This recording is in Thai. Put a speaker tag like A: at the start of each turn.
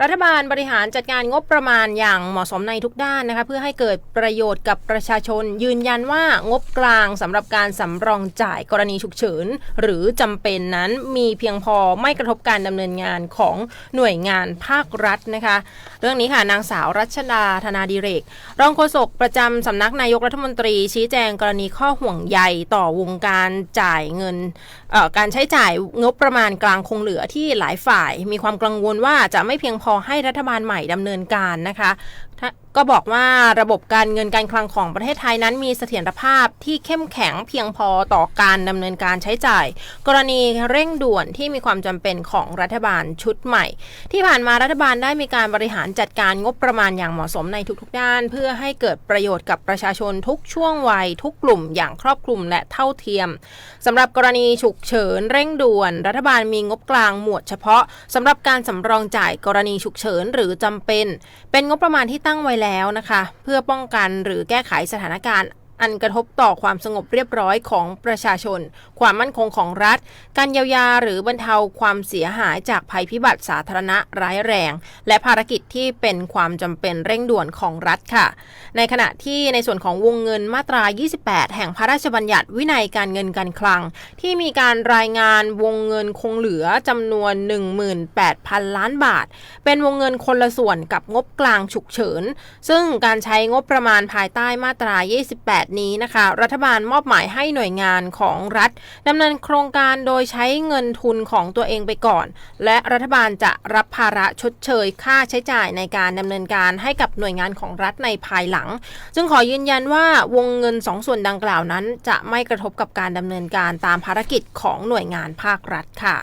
A: รัฐบาลบริหารจัดการงบประมาณอย่างเหมาะสมในทุกด้านนะคะเพื่อให้เกิดประโยชน์กับประชาชน ยืนยันว่างบกลางสำหรับการสำรองจ่ายกรณีฉุกเฉิน หรือจำเป็นนั้นมีเพียงพอไม่กระทบการดำเนินงานของหน่วยงานภาครัฐนะคะ เรื่องนี้ค่ะนางสาวรัชดาธนาดิเรก รองโฆษกประจำสำนักนายกรัฐมนตรี ชี้แจงกรณีข้อห่วงใยต่อวงการจ่ายเงินการใช้จ่ายงบประมาณกลางคงเหลือที่หลายฝ่าย มีความกังวลว่าจะไม่เพียงพอให้รัฐบาลใหม่ดำเนินการนะคะ ก็บอกว่าระบบการเงินการคลังของประเทศไทยนั้นมีเสถียรภาพที่เข้มแข็งเพียงพอต่อการดำเนินการใช้จ่าย กรณีเร่งด่วนที่มีความจำเป็นของรัฐบาลชุดใหม่ ที่ผ่านมารัฐบาลได้มีการบริหารจัดการงบประมาณอย่างเหมาะสมในทุกๆด้าน เพื่อให้เกิดประโยชน์กับประชาชนทุกช่วงวัยทุกกลุ่มอย่างครอบคลุมและเท่าเทียมสำหรับกรณีฉุกเฉินเร่งด่วน รัฐบาลมีงบกลางหมวดเฉพาะสำหรับการสำรองจ่ายกรณีฉุกเฉินหรือจำเป็น เป็นงบประมาณที่ตั้งั้งไว้แล้วนะคะ เพื่อป้องกันหรือแก้ไขสถานการณ์ อันกระทบต่อความสงบเรียบร้อยของประชาชน ความมั่นคงของรัฐ การเยียวยาหรือบรรเทาความเสียหายจากภัยพิบัติสาธารณะร้ายแรง และภารกิจที่เป็นความจำเป็นเร่งด่วนของรัฐค่ะ ในขณะที่ในส่วนของวงเงินมาตรา 28 แห่งพระราชบัญญัติวินัยการเงินการคลัง ที่มีการรายงานวงเงินคงเหลือจำนวน 18,000 ล้านบาท เป็นวงเงินคนละส่วนกับงบกลางฉุกเฉิน ซึ่งการใช้งบประมาณภายใต้มาตรา 28นี้นะคะ รัฐบาลมอบหมายให้หน่วยงานของรัฐดำเนินโครงการโดยใช้เงินทุนของตัวเองไปก่อน และรัฐบาลจะรับภาระชดเชย ค่าใช้จ่ายในการดำเนินการให้กับหน่วยงานของรัฐในภายหลัง จึงขอยืนยันว่าวงเงินสองส่วนดังกล่าวนั้น จะไม่กระทบกับการดำเนินการตามภารกิจของหน่วยงานภาครัฐค่ะ